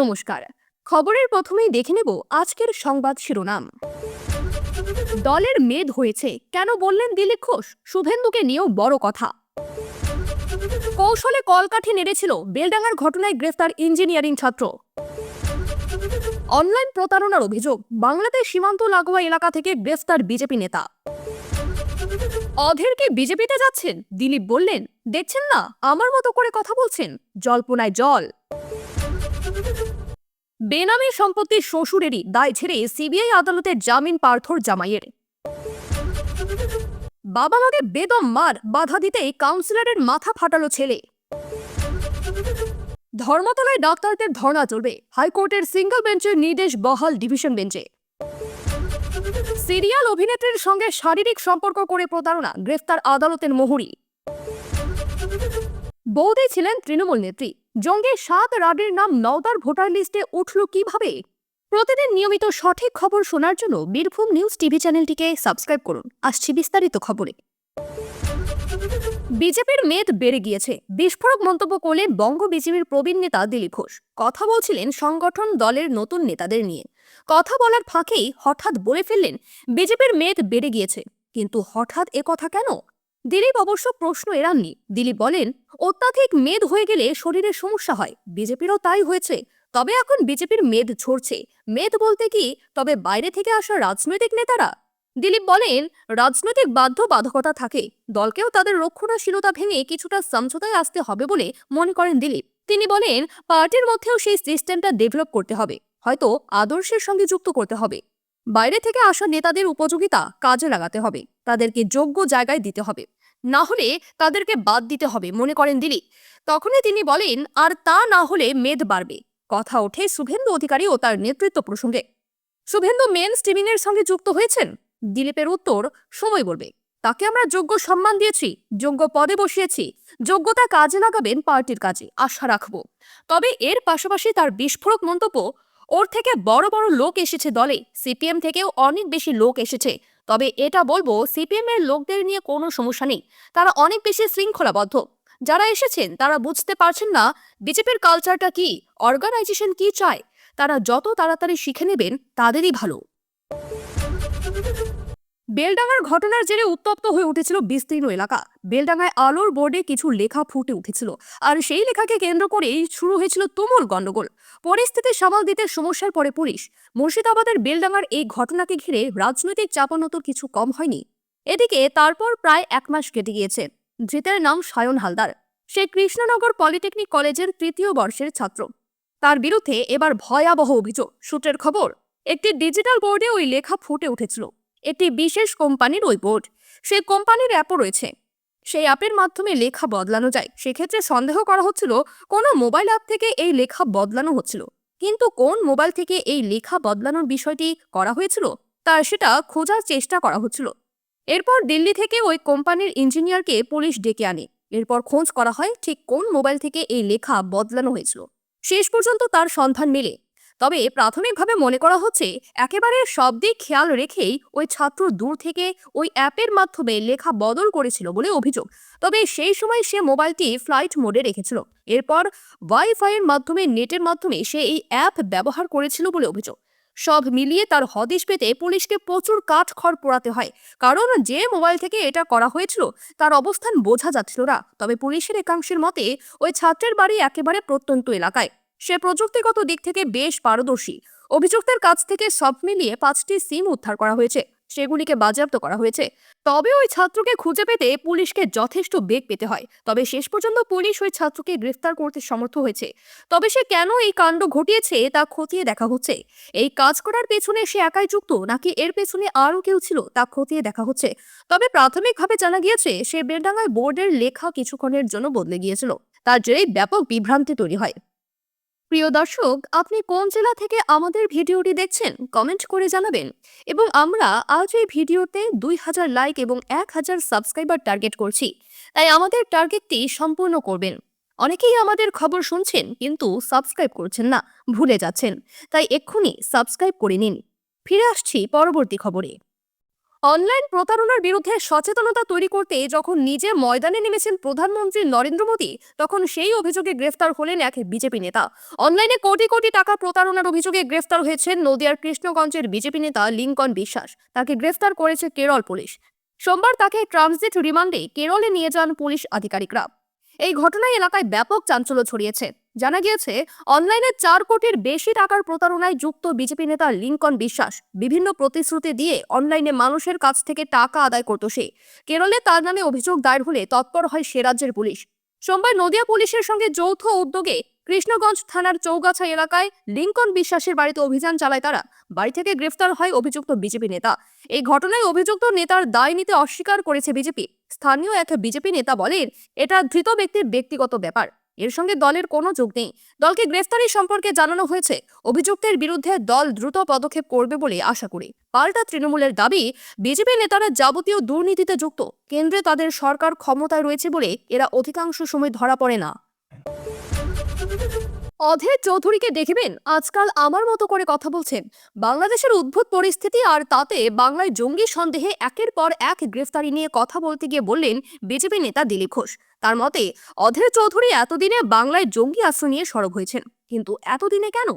নমস্কার। খবরের প্রথমেই দেখে নেব আজকের সংবাদ শিরোনাম। দলের মেদ হয়েছে, কেন বললেন দিলীপ ঘোষ? শুভেন্দুকে নিয়েও বড় কথা। কৌশলে কলকাঠি নেড়েছিল, বেলডাঙ্গার ঘটনায় গ্রেফতার ইঞ্জিনিয়ারিং ছাত্র। অনলাইন প্রতারণার অভিযোগ, বাংলাদেশ সীমান্ত লাগোয়া এলাকা থেকে গ্রেফতার বিজেপি নেতা। অধীরকে বিজেপিতে যাচ্ছেন? দিলীপ বললেন, দেখছেন না, আমার মতো করে কথা বলছেন, জল্পনায় জল। বেনামি সম্পত্তির শ্বশুরেরই দায় ছেড়ে সিবিআই আদালতে জামিন পার্থর জামাইয়ের। বাবা মাকে বেদম মার, বাধা দিতেই কাউন্সিলরের মাথা ফাটালো ছেলে। ধর্মতলায় ডাক্তারদের ধর্ণা চলবে, হাইকোর্টের সিঙ্গল বেঞ্চের নির্দেশ বহাল ডিভিশন বেঞ্চে। সিরিয়াল অভিনেত্রীর সঙ্গে শারীরিক সম্পর্ক করে প্রতারণা, গ্রেফতার আদালতের মোহরি। বৌদি ছিলেন তৃণমূল নেত্রী। জঙ্গে সাত রাডের নাম নওদার ভোটার লিস্টে উঠল কীভাবে? প্রতিদিন নিয়মিত সঠিক খবর শোনার জন্য বীরভূম নিউজ টিভি চ্যানেলটিকে সাবস্ক্রাইব করুন। আসছি বিস্তারিত খবরে। বিজেপির মেদ বেড়ে গিয়েছে। বিস্ফোরক মন্তব্য করলেন বঙ্গ বিজেপির প্রবীণ নেতা দিলীপ ঘোষ। কথা বলছিলেন সংগঠন দলের নতুন নেতাদের নিয়ে। কথা বলার ফাঁকেই হঠাৎ বলে ফেললেন, বিজেপির মেদ বেড়ে গিয়েছে। কিন্তু হঠাৎ এ কথা কেন? দিলীপ অবশ্য প্রশ্ন এড়াননি। দিলীপ বলেন, অত্যাধিক মেদ হয়ে গেলে শরীরে সমস্যা হয়। বিজেপিরও তাই হয়েছে। তবে এখন বিজেপির মেদ ঝরছে। মেদ বলতে কি, তবে বাইরে থেকে আসা রাজনৈতিক নেতারা? দিলীপ বলেন, রাজনৈতিক বাধ্যবাধকতা থাকে। দলকেও তাদের রক্ষণাশীলতা ভেঙে কিছুটা সমঝোতায় আসতে হবে বলে মনে করেন দিলীপ। তিনি বলেন, পার্টির মধ্যেও সেই সিস্টেমটা ডেভেলপ করতে হবে। হয়তো আদর্শের সঙ্গে যুক্ত করতে হবে। বাইরে থেকে আসা নেতাদের উপযোগিতা কাজে লাগাতে হবে। তাদেরকে যোগ্য জায়গায় দিতে হবে। না হলে তাদেরকে বাদ দিতে হবে, মনে করেন দিলীপ। তখনই তিনি বলেন, আর তা না হলে মেদ বাড়বে। কথা ওঠে শুভেন্দু অধিকারী ও তার নেতৃত্ব প্রসঙ্গে। শুভেন্দু মেন স্ট্রিমিং এর সঙ্গে যুক্ত হয়েছেন? দিলীপের উত্তর, সময় বলবে। তাকে আমরা যোগ্য সম্মান দিয়েছি, যোগ্য পদে বসিয়েছি। যোগ্যতা কাজে লাগাবেন পার্টির কাজে, আশা রাখব। তবে এর পাশাপাশি তার বিস্ফোরক মন্তব্য ওর থেকে বড় বড় লোক এসেছে দলে। সিপিএম থেকেও অনেক বেশি লোক এসেছে। তবে এটা বলব, সিপিএম এর লোকদের নিয়ে কোনো সমস্যা নেই। তারা অনেক বেশি শৃঙ্খলাবদ্ধ। যারা এসেছেন, তারা বুঝতে পারছেন না, বিজেপির কালচারটা কি অর্গানাইজেশন কি চায়। তারা যত তাড়াতাড়ি শিখে নেবেন, তাদেরই ভালো। বেলডাঙ্গার ঘটনার জেরে উত্তপ্ত হয়ে উঠেছিল বিস্তীর্ণ এলাকা। বেলডাঙ্গায় আলোর বোর্ডে কিছু লেখা ফুটে উঠেছিল। আর সেই লেখাকে কেন্দ্র করেই শুরু হয়েছিল তুমুল গণ্ডগোল। পরিস্থিতি সামাল দিতে সমস্যার পরে পুলিশ মুর্শিদাবাদের বেলডাঙ্গার এই ঘটনাকে ঘিরে রাজনৈতিক চাপানোতর কিছু কম হয়নি। এদিকে তারপর প্রায় এক মাস কেটে গিয়েছে। ধৃতের নাম সায়ন হালদার। সে কৃষ্ণনগর পলিটেকনিক কলেজের তৃতীয় বর্ষের ছাত্র। তার বিরুদ্ধে এবার ভয়াবহ অভিযোগ। সূত্রের খবর, একটি ডিজিটাল বোর্ডে ওই লেখা ফুটে উঠেছিল। একটি বিশেষ কোম্পানির ওই বোর্ড সেই কোম্পানির অ্যাপও রয়েছে। সেই অ্যাপের মাধ্যমে লেখা বদলানো যায়। সেক্ষেত্রে সন্দেহ করা হচ্ছিল, কোনো মোবাইল অ্যাপ থেকে এই লেখা বদলানো হচ্ছিল। কিন্তু কোন মোবাইল থেকে এই লেখা বদলানোর বিষয়টি করা হয়েছিল তা সেটা খোঁজার চেষ্টা করা হচ্ছিল। এরপর দিল্লি থেকে ওই কোম্পানির ইঞ্জিনিয়ারকে পুলিশ ডেকে আনে। এরপর খোঁজ করা হয় ঠিক কোন মোবাইল থেকে এই লেখা বদলানো হয়েছিল। শেষ পর্যন্ত তার সন্ধান মেলে। তবে প্রাথমিকভাবে মনে করা হচ্ছে, একেবারে সব দিক খেয়াল রেখেই ওই ছাত্র দূর থেকে ওই অ্যাপের মাধ্যমে লেখা বদল করেছিল বলে অভিযোগ। তবে সেই সময় সে মোবাইলটি ফ্লাইট মোডে রেখেছিল। এরপর ওয়াইফাইয়ের মাধ্যমে, নেটের মাধ্যমে সে এই অ্যাপ ব্যবহার করেছিল বলে অভিযোগ। সব মিলিয়ে তার হদিশ পেতে পুলিশকে প্রচুর কাঠ খড় পোড়াতে হয়। কারণ যে মোবাইল থেকে এটা করা হয়েছিল, তার অবস্থান বোঝা যাচ্ছিল না। তবে পুলিশের একাংশের মতে, ওই ছাত্রের বাড়ি একেবারে প্রত্যন্ত এলাকায়। সে প্রযুক্তিগত দিক থেকে বেশ পারদর্শী। অভিযুক্তের কাছ থেকে সব মিলিয়ে পাঁচটি সিম উদ্ধার করা হয়েছে, সেগুলিকে বাজেয়াপ্ত করা হয়েছে। তবে ওই ছাত্রকে খুঁজে পেতে পুলিশকে যথেষ্ট বেগ পেতে হয়। তবে শেষ পর্যন্ত পুলিশ ওই ছাত্রকে গ্রেফতার করতে সমর্থ হয়েছে। তবে সে কেন এই কাণ্ড ঘটিয়েছে তা খতিয়ে দেখা হচ্ছে। এই কাজ করার পেছনে সে একাই যুক্ত, নাকি এর পেছনে আরও কেউ ছিল তা খতিয়ে দেখা হচ্ছে। তবে প্রাথমিকভাবে জানা গিয়েছে, সে বেলডাঙ্গায় বোর্ডের লেখা কিছুক্ষণের জন্য বদলে গিয়েছিল। তার জেরেই ব্যাপক বিভ্রান্তি তৈরি হয়। প্রিয় দর্শক, আপনি কোন জেলা থেকে আমাদের ভিডিওটি দেখছেন, কমেন্ট করে জানাবেন। এবং আমরা আজ এই ভিডিওতে দুই হাজার লাইক এবং এক হাজার সাবস্ক্রাইবার টার্গেট করছি। তাই আমাদের টার্গেটটি সম্পূর্ণ করবেন। অনেকেই আমাদের খবর শুনছেন, কিন্তু সাবস্ক্রাইব করছেন না, ভুলে যাচ্ছেন। তাই এক্ষুনি সাবস্ক্রাইব করে নিন। ফিরে আসছি পরবর্তী খবরে। অনলাইন প্রতারণার বিরুদ্ধে সচেতনতা তৈরি করতে যখন নিজে ময়দানে নেমেছেন প্রধানমন্ত্রী নরেন্দ্র মোদী, তখন সেই অভিযোগে গ্রেফতার হলেন এক বিজেপি নেতা। অনলাইনে কোটি কোটি টাকা প্রতারণার অভিযোগে গ্রেফতার হয়েছেন নদিয়ার কৃষ্ণগঞ্জের বিজেপি নেতা লিঙ্কন বিশ্বাস। তাকে গ্রেফতার করেছে কেরল পুলিশ। সোমবার তাকে ট্রানজিট রিমান্ডে কেরলে নিয়ে যান পুলিশ আধিকারিকরা। এই ঘটনায় এলাকায় ব্যাপক চাঞ্চল্য ছড়িয়েছে। জানা গিয়েছে, অনলাইনে চার কোটির বেশি টাকার প্রতারণায় যুক্ত বিজেপি নেতা লিঙ্কন বিশ্বাস। বিভিন্ন প্রতিশ্রুতি দিয়ে অনলাইনে মানুষের কাছ থেকে টাকা আদায় করত সে। কেরলে তার নামে অভিযোগ দায়ের হলে তৎপর হয় সে রাজ্যের পুলিশ। সোমবার নদিয়া পুলিশের সঙ্গে যৌথ উদ্যোগে কৃষ্ণগঞ্জ থানার চৌগাছা এলাকায় লিঙ্কন বিশ্বাসের বাড়িতে অভিযান চালায় তারা। বাড়ি থেকে গ্রেফতার হয় অভিযুক্ত বিজেপি নেতা। এই ঘটনায় অভিযুক্ত নেতার দায় নিতে অস্বীকার করেছে বিজেপি। স্থানীয় এক বিজেপি নেতা বলেন, এটা ধৃত ব্যক্তির ব্যক্তিগত ব্যাপার। এর সঙ্গে দলের কোনো যোগ নেই। দলকে গ্রেফতারি সম্পর্কে জানানো হয়েছে। অভিযুক্তের বিরুদ্ধে দল দ্রুত পদক্ষেপ করবে বলে আশা করি। পাল্টা তৃণমূলের দাবি বিজেপি নেতারা যাবতীয় দুর্নীতিতে যুক্ত। কেন্দ্রে তাদের সরকার ক্ষমতায় রয়েছে বলে এরা অধিকাংশ সময় ধরা পড়ে না। অধীর চৌধুরীকে দেখবেন, আজকাল আমার মতো করে কথা বলছেন। বাংলাদেশের উদ্ভুত পরিস্থিতি আর তাতে বাংলায় জঙ্গি সন্দেহে একের পর এক গ্রেফতারি নিয়ে কথা বলতে গিয়ে বললেন বিজেপি নেতা দিলীপ ঘোষ। তার মতে, অধীর চৌধুরী এতদিনে বাংলায় জঙ্গি আশ্রয় নিয়ে সরব হয়েছেন। কিন্তু এতদিনে কেন?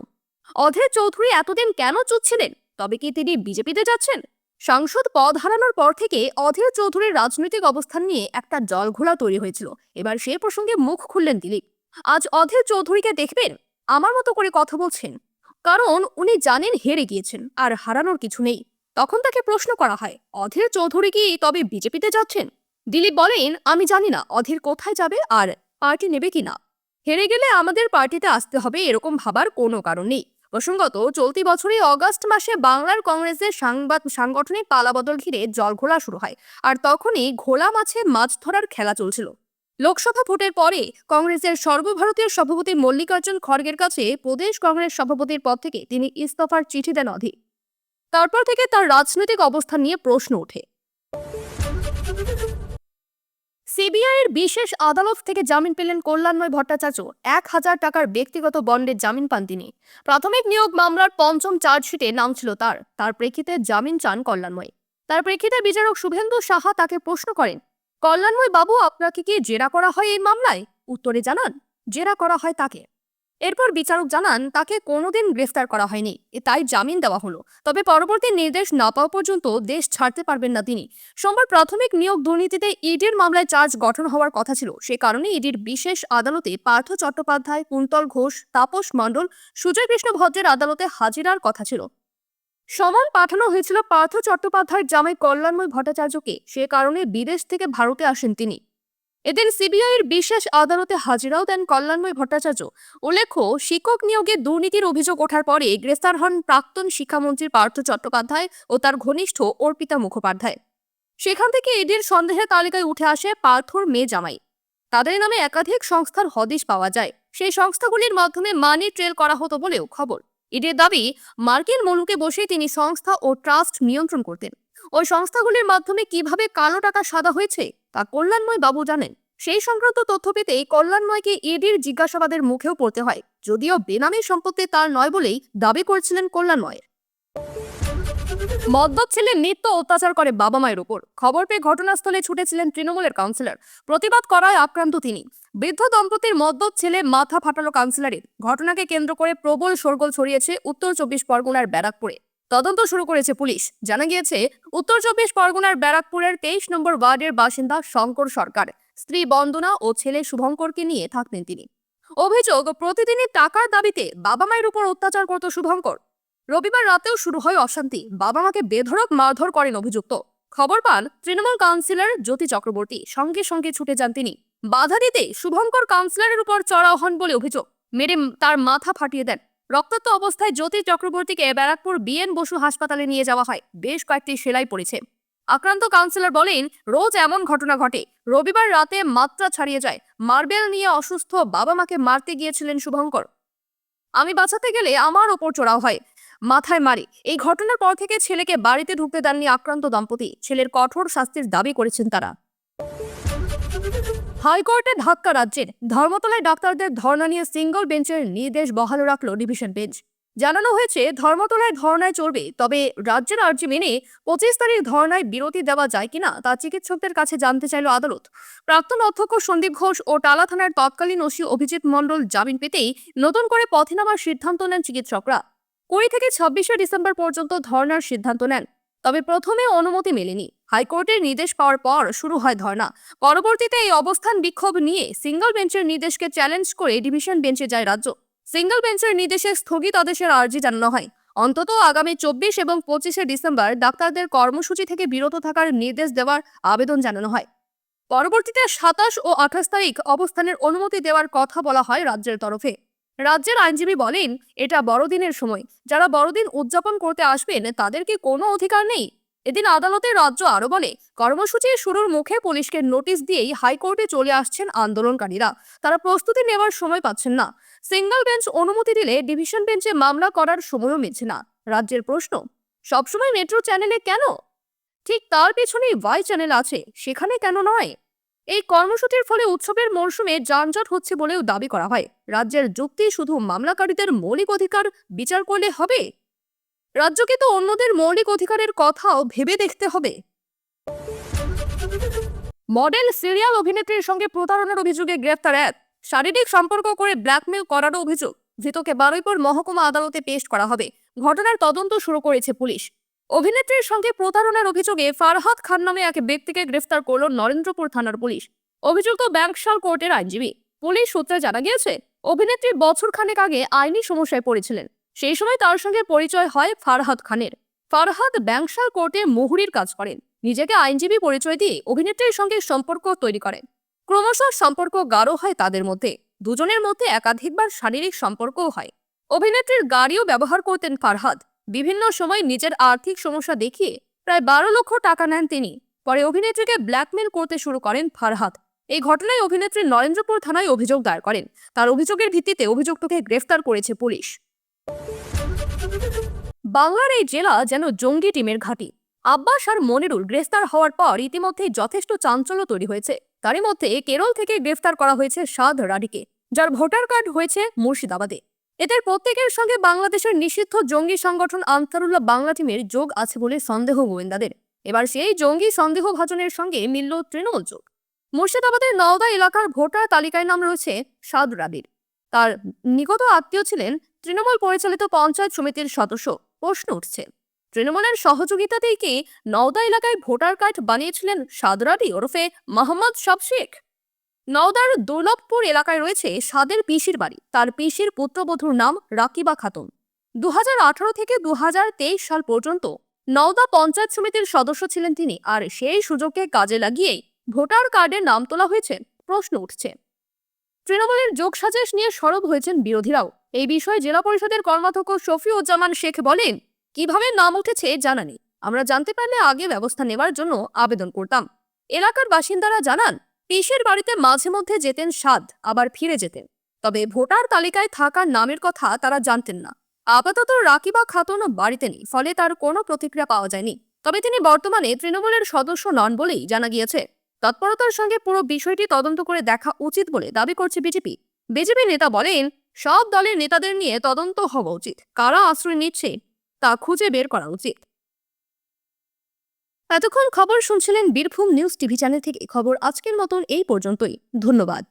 অধীর চৌধুরী এতদিন কেন চুচ্ছিলেন তবে কি তিনি বিজেপিতে যাচ্ছেন? সাংসদ পদ হারানোর পর থেকে অধীর চৌধুরীর রাজনৈতিক অবস্থান নিয়ে একটা জলঘোলা তৈরি হয়েছিল। এবার সে প্রসঙ্গে মুখ খুললেন দিলীপ। আজ অধীর চৌধুরীকে দেখবেন? আমার মতো করে কথা বলছেন। কারণ উনি জানেন হেরে গিয়েছেন, আর হারানোর কিছু নেই। তখন তাকে প্রশ্ন করা হয়, অধীর চৌধুরী কি তবে বিজেপিতে যাচ্ছেন? দিলীপ বলেন, আমি জানি না অধীর কোথায় যাবে আর পার্টি নেবে কিনা। হেরে গেলে আমাদের পার্টিতে আসতে হবে এরকম ভাবার কোনো কারণ নেই। প্রসঙ্গত, চলতি বছরই অগস্ট মাসে বাংলার কংগ্রেসের সাংবাদ, সাংগঠনিক পালাবদল ঘিরে জলঘোলা শুরু হয় আর তখনই ঘোলা মাছে মাছ ধরার খেলা চলছিল। লোকসভা ভোটের পরে কংগ্রেসের সর্বভারতীয় সভাপতি মল্লিকার্জুন খড়গের কাছে প্রদেশ কংগ্রেস সভাপতির পদ থেকে তিনি ইস্তফার চিঠি দেন অধি তারপর থেকে তার রাজনৈতিক অবস্থান নিয়ে প্রশ্ন ওঠে। সিবিআইয়ের বিশেষ আদালত থেকে জামিন পেলেন কল্যাণময় ভট্টাচার্য। এক হাজার টাকার ব্যক্তিগত বন্ডের জামিন পান তিনি। প্রাথমিক নিয়োগ মামলার পঞ্চম চার্জশিটে নাম ছিল তার। তার প্রেক্ষিতে জামিন চান কল্যাণময়। তার প্রেক্ষিতে বিচারক শুভেন্দু সাহা তাকে প্রশ্ন করেন, কল্যাণময় বাবু, আপনাকে কি জেরা করা হয় এই মামলায়? উত্তরে জানান, জেরা করা হয় তাকে। এরপর বিচারক জানান, তাকে কোনোদিন গ্রেফতার করা হয়নি। তাই জামিন দেওয়া হলো। তবে পরবর্তী নির্দেশ না পাওয়া পর্যন্ত দেশ ছাড়তে পারবেন না তিনি। সোমবার প্রাথমিক নিয়োগ দুর্নীতিতে ইডির মামলায় চার্জ গঠন হওয়ার কথা ছিল। সে কারণে ইডির বিশেষ আদালতে পার্থ চট্টোপাধ্যায়, কুন্তল ঘোষ, তাপস মণ্ডল, সুজয় কৃষ্ণ ভদ্রের আদালতে হাজিরার কথা ছিল। সমান পাঠানো হয়েছিল পার্থ চট্টোপাধ্যায়ের জামাই কল্যাণময় ভট্টাচার্যকে। সে কারণে বিদেশ থেকে ভারতে আসেন তিনি। এদিন সিবিআইয়ের বিশেষ আদালতে হাজিরাও দেন কল্যাণময় ভট্টাচার্য। উল্লেখ্য, শিক্ষক নিয়োগে দুর্নীতির অভিযোগ ওঠার পরে গ্রেফতার হন প্রাক্তন শিক্ষামন্ত্রী পার্থ চট্টোপাধ্যায় ও তার ঘনিষ্ঠ অর্পিতা মুখোপাধ্যায়। সেখান থেকে এদের সন্দেহের তালিকায় উঠে আসে পার্থর মেয়ে জামাই। তাদের নামে একাধিক সংস্থার হদিশ পাওয়া যায়। সেই সংস্থাগুলির মাধ্যমে মানি ট্রেল করা হতো বলেও খবর। ইডির দাবি, মার্কিন মনুকে বসে তিনি সংস্থা ও ট্রাস্ট নিয়ন্ত্রণ করতেন। ওই সংস্থাগুলির মাধ্যমে কীভাবে কালো টাকা সাদা হয়েছে? তা কল্যাণময় বাবু জানেন, সেই সংক্রান্ত তথ্য পেতেই কল্যাণময়কে ইডির জিজ্ঞাসাবাদের মুখেও পড়তে হয়, যদিও বেনামি সম্পত্তি তার নয় বলেই দাবি করেছিলেন কল্যাণময়। মদ্যপ ছেলে নিত্য অত্যাচার করে বাবা মায়ের উপর খবর পেয়ে ঘটনাস্থলে ছুটেছিলেন তৃণমূলের কাউন্সিলর। প্রতিবাদ করায় আক্রান্ত তিনি। বৃদ্ধ দম্পতির মদ্যপ ছেলে মাথা ফাটালো কাউন্সিলরের। ঘটনাকে কেন্দ্র করে প্রবল শোরগোল ছড়িয়েছে উত্তর চব্বিশ পরগনার ব্যারাকপুরে। তদন্ত শুরু করেছে পুলিশ। জানা গিয়েছে, উত্তর চব্বিশ পরগনার ব্যারাকপুরের তেইশ নম্বর ওয়ার্ডের বাসিন্দা শঙ্কর সরকার। স্ত্রী বন্দনা ও ছেলে শুভঙ্করকে নিয়ে থাকতেন তিনি। অভিযোগ, প্রতিদিনই টাকার দাবিতে বাবা মায়ের উপর অত্যাচার করত শুভঙ্কর। রবিবার রাতেও শুরু হয় অশান্তি। বাবা মাকে বেধড়ক মারধর করেন অভিযুক্ত। খবর পান, তৃণমূল কাউন্সিলর জ্যোতি চক্রবর্তী সঙ্গে সঙ্গে ছুটে যান তিনি। বাধা দিতে শুভঙ্কর কাউন্সিলরের উপর চড়াও হন বলে অভিযোগ। মেরে তার মাথা ফাটিয়ে দেন। রক্তাক্ত অবস্থায় জ্যোতি চক্রবর্তীকে ব্যারাকপুর বিএন বসু হাসপাতালে নিয়ে যাওয়া হয়। বেশ কয়েকটি সেলাই পড়েছে। আক্রান্ত কাউন্সিলর বলেন, রোজ এমন ঘটনা ঘটে। রবিবার রাতে মাত্রা ছাড়িয়ে যায়। মার্বেল নিয়ে অসুস্থ বাবা মাকে মারতে গিয়েছিলেন শুভঙ্কর। আমি বাঁচাতে গেলে আমার ওপর চড়াও হয়। মাথায় মারি। এই ঘটনার পর থেকে ছেলেকে বাড়িতে ঢুকতে দেননি আক্রান্ত দম্পতি। ছেলের কঠোর শাস্তির দাবি করেছেন তারা। হাইকোর্টে ধাক্কা রাজ্যের ধর্মতলায় ডাক্তারদের ধর্ণা নিয়ে সিঙ্গল বেঞ্চের নির্দেশ বহাল রাখল ডিভিশন বেঞ্চ। জানানো হয়েছে, ধর্মতলায় ধর্নায় চলবে তবে রাজ্যের আর্জি মেনে পঁচিশ তারিখ ধর্নায় বিরতি দেওয়া যায় কিনা তা চিকিৎসকদের কাছে জানতে চাইল আদালত। প্রাক্তন অধ্যক্ষ সন্দীপ ঘোষ ও টালা থানার তৎকালীন ওসি অভিজিৎ মণ্ডল জামিন পেতেই নতুন করে পথে নামার সিদ্ধান্ত নেন চিকিৎসকরা। কুড়ি থেকে ছাব্বিশে ডিসেম্বর পর্যন্ত ধর্নার সিদ্ধান্ত নেন। তবে প্রথমে অনুমতি মেলেনি। হাইকোর্টের নির্দেশ পাওয়ার পর শুরু হয় ধর্না পরবর্তীতে এই অবস্থান বিক্ষোভ নিয়ে সিঙ্গল বেঞ্চের নির্দেশকে চ্যালেঞ্জ করে ডিভিশন বেঞ্চে যায় রাজ্য। সিঙ্গল বেঞ্চের নির্দেশে স্থগিতাদেশের আর্জি জানানো হয়। অন্তত আগামী চব্বিশ এবং পঁচিশে ডিসেম্বর ডাক্তারদের কর্মসূচি থেকে বিরত থাকার নির্দেশ দেওয়ার আবেদন জানানো হয়। পরবর্তীতে সাতাশ ও আঠাশ তারিখ অবস্থানের অনুমতি দেওয়ার কথা বলা হয় রাজ্যের তরফে। রাজ্যের আইনজীবী বলেন, এটা বড়দিনের সময়। যারা বড়দিন উদযাপন করতে আসবেন তাদের কি কোনো অধিকার নেই। এদিন আদালতে রাজ্য আরও বলে, কর্মসূচি শুরুর মুখে পুলিশকে নোটিশ দিয়েই হাইকোর্টে চলে আসছেন আন্দোলনকারীরা। তারা প্রস্তুতি নেওয়ার সময় পাচ্ছেন না। সিঙ্গল বেঞ্চ অনুমতি দিলে ডিভিশন বেঞ্চে মামলা করার সময়ও মিলছে না। রাজ্যের প্রশ্ন, সবসময় মেট্রো চ্যানেলে কেন? ঠিক তার পেছনেই ওয়াই চ্যানেল আছে, সেখানে কেন নয়? এই কর্মসূচির ফলে উৎসবের মরশুমে যানজট হচ্ছে বলেও দাবি করা হয়। রাজ্যের যুক্তি শুধু মামলাকারীদের মৌলিক অধিকার বিচার করলে হবে? রাজ্যকে তো অন্যদের মৌলিক অধিকারের কথাও ভেবে দেখতে হবে। মডেল, সিরিয়াল অভিনেত্রীর সঙ্গে প্রতারণার অভিযোগে গ্রেফতার এক। শারীরিক সম্পর্ক করে ব্ল্যাকমেল করারও অভিযোগ। ধৃতকে বারুইপুর মহকুমা আদালতে পেশ করা হবে। ঘটনার তদন্ত শুরু করেছে পুলিশ। অভিনেত্রীর সঙ্গে প্রতারণার অভিযোগে ফারহাদ খান নামে এক ব্যক্তিকে গ্রেফতার করল নরেন্দ্রপুর থানার পুলিশ। অভিযুক্ত ব্যাংকশাল কোর্টের আইনজীবী। পুলিশ সূত্রে জানা গিয়েছে, অভিনেত্রী বছর খানেক আগে আইনি সমস্যায় পড়েছিলেন। সেই সময় তার সঙ্গে পরিচয় হয় ফারহাদ খানের। ফারহাদ ব্যাংকশাল কোর্টে মুহুরির কাজ করেন। নিজেকে আইনজীবী পরিচয় দিয়ে অভিনেত্রীর সঙ্গে সম্পর্ক তৈরি করেন। ক্রমশ সম্পর্ক গাঢ় হয় তাদের মধ্যে। দুজনের মধ্যে একাধিকবার শারীরিক সম্পর্কও হয়। অভিনেত্রীর গাড়িও ব্যবহার করতেন ফারহাদ। বিভিন্ন সময় নিজের আর্থিক সমস্যা দেখিয়ে প্রায় বারো লক্ষ টাকা নেন তিনি। পরে অভিনেত্রীকে ব্ল্যাকমেল করতে শুরু করেন ফারহাদ এই ঘটনায় অভিনেত্রী নরেন্দ্রপুর থানায় অভিযোগ দায়ের করেন। তার অভিযোগের ভিত্তিতে অভিযুক্তকে গ্রেফতার করেছে পুলিশ। বাংলার এই জেলা যেন জঙ্গি টিমের ঘাঁটি। আব্বাস আর মনিরুল গ্রেফতার হওয়ার পর ইতিমধ্যেই যথেষ্ট চাঞ্চল্য তৈরি হয়েছে। তারই মধ্যে কেরল থেকে গ্রেফতার করা হয়েছে সাদ রাডিকে যার ভোটার কার্ড হয়েছে মুর্শিদাবাদে। এদের প্রত্যেকের সঙ্গে বাংলাদেশের নিষিদ্ধ জঙ্গি সংগঠন আনসারুল্লাহ বাংলা টিমের যোগ আছে বলে সন্দেহ গোয়েন্দাদের। এবার সেই জঙ্গি সন্দেহভাজনের সঙ্গে মিলল তৃণমূল যোগ। মুর্শিদাবাদের নওদা এলাকার ভোটার তালিকায় নাম রয়েছে সাদ রাবির। তার নিকট আত্মীয় ছিলেন তৃণমূল পরিচালিত পঞ্চায়েত সমিতির সদস্য প্রশ্ন উঠছে। তৃণমূলের সহযোগিতাতেই কি নওদা এলাকায় ভোটার কার্ড বানিয়েছিলেন সাদরাবি ওরফে মোহাম্মদ সব শেখ নওদার দুর্লভপুর এলাকায় রয়েছে সাদের পিসির বাড়ি। তার পিসির পুত্রবধূর নাম রাকিবা খাতুন। দুহাজার আঠারো থেকে দুহাজার তেইশ সাল পর্যন্ত নওদা পঞ্চায়েত সমিতির সদস্য ছিলেন তিনি আর সেই সুযোগকে কাজে লাগিয়েই ভোটার কার্ডে নাম তোলা হয়েছে, প্রশ্ন উঠছে। তৃণমূলের যোগসাজেশ নিয়ে সরব হয়েছেন বিরোধীরাও। এই বিষয়ে জেলা পরিষদের কর্মাধ্যক্ষ শফিউজ্জামান শেখ বলেন, কীভাবে নাম উঠেছে জানা নেই। আমরা জানতে পারলে আগে ব্যবস্থা নেওয়ার জন্য আবেদন করতাম। এলাকার বাসিন্দারা জানান পিসের বাড়িতে মাঝে মধ্যে যেতেন সাদ, আবার ফিরে যেতেন। তবে ভোটার তালিকায় থাকা নামের কথা তারা জানতেন না। আপাতত রাকিবা খাতুন বাড়িতে নেই, ফলে তার কোনো প্রতিক্রিয়া পাওয়া যায়নি। তবে তিনি বর্তমানে তৃণমূলের সদস্য নন বলেই জানা গিয়েছে। তৎপরতার সঙ্গে পুরো বিষয়টি তদন্ত করে দেখা উচিত বলে দাবি করছে বিজেপি। বিজেপি নেতা বলেন, সব দলের নেতাদের নিয়ে তদন্ত হওয়া উচিত। কারা আশ্রয় নিচ্ছে তা খুঁজে বের করা উচিত। এতক্ষণ খবর শুনছিলেন বীরভূম নিউজ টিভি চ্যানেল থেকে। খবর আজকের মতন এই পর্যন্তই। ধন্যবাদ।